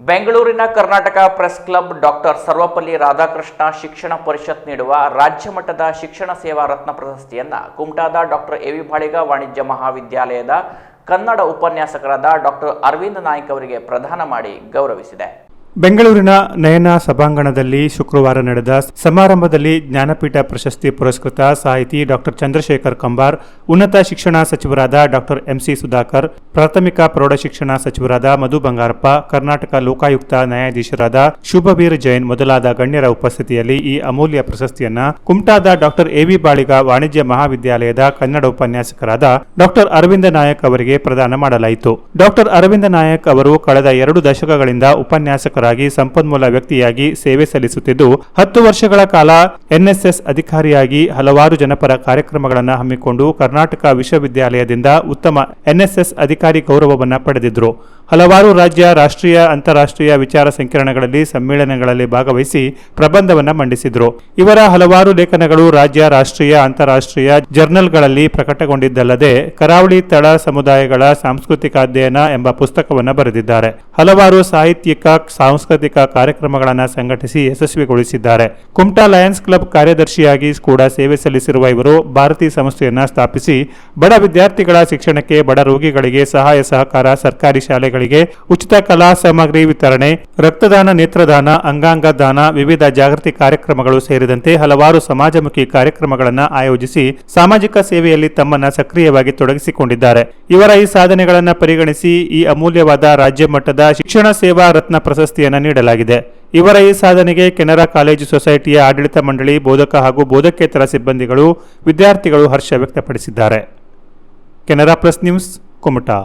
ಬೆಂಗಳೂರಿನ Karnataka press club doctor Sarvapalli Radhakrishna Shikshana Parishat ನೀಡುವ ರಾಜ್ಯ ಮಟ್ಟದ ಶಿಕ್ಷಣ ಸೇವಾ ರತ್ನ ಪ್ರಶಸ್ತಿಯನ್ನು ಕುಮಟಾದ ಡಾಕ್ಟರ್ ಎ ವಿ ಬಾಳಿಗ ವಾಣಿಜ್ಯ ಮಹಾವಿದ್ಯಾಲಯದ ಕನ್ನಡ ಉಪನ್ಯಾಸಕರಾದ ಡಾಕ್ಟರ್ ಅರವಿಂದ್ ನಾಯ್ಕ್ ಅವರಿಗೆ ಪ್ರದಾನ ಮಾಡಿ ಗೌರವಿಸಿದೆ. ಬೆಂಗಳೂರಿನ ನಯನ ಸಭಾಂಗಣದಲ್ಲಿ ಶುಕ್ರವಾರ ನಡೆದ ಸಮಾರಂಭದಲ್ಲಿ ಜ್ಞಾನಪೀಠ ಪ್ರಶಸ್ತಿ ಪುರಸ್ಕೃತ ಸಾಹಿತಿ ಡಾಕ್ಟರ್ ಚಂದ್ರಶೇಖರ್ ಕಂಬಾರ್, ಉನ್ನತ ಶಿಕ್ಷಣ ಸಚಿವರಾದ ಡಾಕ್ಟರ್ ಎಂಸಿ ಸುಧಾಕರ್, ಪ್ರಾಥಮಿಕ ಪ್ರೌಢಶಿಕ್ಷಣ ಸಚಿವರಾದ ಮಧು ಬಂಗಾರಪ್ಪ, ಕರ್ನಾಟಕ ಲೋಕಾಯುಕ್ತ ನ್ಯಾಯಾಧೀಶರಾದ ಶುಭವೀರ್ ಜೈನ್ ಮೊದಲಾದ ಗಣ್ಯರ ಉಪಸ್ಥಿತಿಯಲ್ಲಿ ಈ ಅಮೂಲ್ಯ ಪ್ರಶಸ್ತಿಯನ್ನ ಕುಮಟಾದ ಡಾಕ್ಟರ್ ಎವಿ ಬಾಳಿಗ ವಾಣಿಜ್ಯ ಮಹಾವಿದ್ಯಾಲಯದ ಕನ್ನಡ ಉಪನ್ಯಾಸಕರಾದ ಡಾಕ್ಟರ್ ಅರವಿಂದ ನಾಯಕ್ ಅವರಿಗೆ ಪ್ರದಾನ ಮಾಡಲಾಯಿತು. ಡಾಕ್ಟರ್ ಅರವಿಂದ ನಾಯಕ್ ಅವರು ಕಳೆದ ಎರಡು ದಶಕಗಳಿಂದ ಉಪನ್ಯಾಸಕರಾಗಿ ಸಂಪನ್ಮೂಲ ವ್ಯಕ್ತಿಯಾಗಿ ಸೇವೆ ಸಲ್ಲಿಸುತ್ತಿದ್ದು, ಹತ್ತು ವರ್ಷಗಳ ಕಾಲ ಎನ್ಎಸ್ಎಸ್ ಅಧಿಕಾರಿಯಾಗಿ ಹಲವಾರು ಜನಪರ ಕಾರ್ಯಕ್ರಮಗಳನ್ನು ಹಮ್ಮಿಕೊಂಡು ಕರ್ನಾಟಕ ವಿಶ್ವವಿದ್ಯಾಲಯದಿಂದ ಉತ್ತಮ ಎನ್ಎಸ್ಎಸ್ ಅಧಿಕಾರಿ ಗೌರವವನ್ನು ಪಡೆದಿದ್ದರು ಹಲವಾರು ರಾಜ್ಯ, ರಾಷ್ಟ್ರೀಯ, ಅಂತಾರಾಷ್ಟ್ರೀಯ ವಿಚಾರ ಸಂಕಿರಣಗಳಲ್ಲಿ ಸಮ್ಮೇಳನಗಳಲ್ಲಿ ಭಾಗವಹಿಸಿ ಪ್ರಬಂಧವನ್ನು ಮಂಡಿಸಿದರು. ಇವರ ಹಲವಾರು ಲೇಖನಗಳು ರಾಜ್ಯ, ರಾಷ್ಟ್ರೀಯ, ಅಂತಾರಾಷ್ಟ್ರೀಯ ಜರ್ನಲ್ಗಳಲ್ಲಿ ಪ್ರಕಟಗೊಂಡಿದ್ದಲ್ಲದೆ ಕರಾವಳಿ ತಳ ಸಮುದಾಯಗಳ ಸಾಂಸ್ಕೃತಿಕ ಅಧ್ಯಯನ ಎಂಬ ಪುಸ್ತಕವನ್ನು ಬರೆದಿದ್ದಾರೆ. ಹಲವಾರು ಸಾಹಿತ್ಯಿಕ, ಸಾಂಸ್ಕೃತಿಕ ಕಾರ್ಯಕ್ರಮಗಳನ್ನು ಸಂಘಟಿಸಿ ಯಶಸ್ವಿಗೊಳಿಸಿದ್ದಾರೆ. ಕುಮಟಾ ಲಯನ್ಸ್ ಕ್ಲಬ್ ಕಾರ್ಯದರ್ಶಿಯಾಗಿ ಕೂಡ ಸೇವೆ ಸಲ್ಲಿಸಿರುವ ಇವರು ಭಾರತೀಯ ಸಂಸ್ಥೆಯನ್ನು ಸ್ಥಾಪಿಸಿ, ಬಡ ವಿದ್ಯಾರ್ಥಿಗಳ ಶಿಕ್ಷಣಕ್ಕೆ ಬಡ ರೋಗಿಗಳಿಗೆ ಸಹಾಯ ಸಹಕಾರ ಸರ್ಕಾರಿ ಶಾಲೆಗಳಿಗೆ ಉಚಿತ ಕಲಾ ಸಾಮಗ್ರಿ ವಿತರಣೆ, ರಕ್ತದಾನ, ನೇತ್ರದಾನ, ಅಂಗಾಂಗ ದಾನ, ವಿವಿಧ ಜಾಗೃತಿ ಕಾರ್ಯಕ್ರಮಗಳು ಸೇರಿದಂತೆ ಹಲವಾರು ಸಮಾಜಮುಖಿ ಕಾರ್ಯಕ್ರಮಗಳನ್ನು ಆಯೋಜಿಸಿ ಸಾಮಾಜಿಕ ಸೇವೆಯಲ್ಲಿ ತಮ್ಮನ್ನ ಸಕ್ರಿಯವಾಗಿ ತೊಡಗಿಸಿಕೊಂಡಿದ್ದಾರೆ. ಇವರ ಈ ಸಾಧನೆಗಳನ್ನು ಪರಿಗಣಿಸಿ ಈ ಅಮೂಲ್ಯವಾದ ರಾಜ್ಯ ಮಟ್ಟದ ಶಿಕ್ಷಣ ಸೇವಾ ರತ್ನ ಪ್ರಶಸ್ತಿಯನ್ನು ನೀಡಲಾಗಿದೆ. ಇವರ ಈ ಸಾಧನೆಗೆ ಕೆನರಾ ಕಾಲೇಜು ಸೊಸೈಟಿಯ ಆಡಳಿತ ಮಂಡಳಿ, ಬೋಧಕ ಹಾಗೂ ಬೋಧಕೇತರ ಸಿಬ್ಬಂದಿಗಳು, ವಿದ್ಯಾರ್ಥಿಗಳು ಹರ್ಷ ವ್ಯಕ್ತಪಡಿಸಿದ್ದಾರೆ. Canara plus news, Kumta.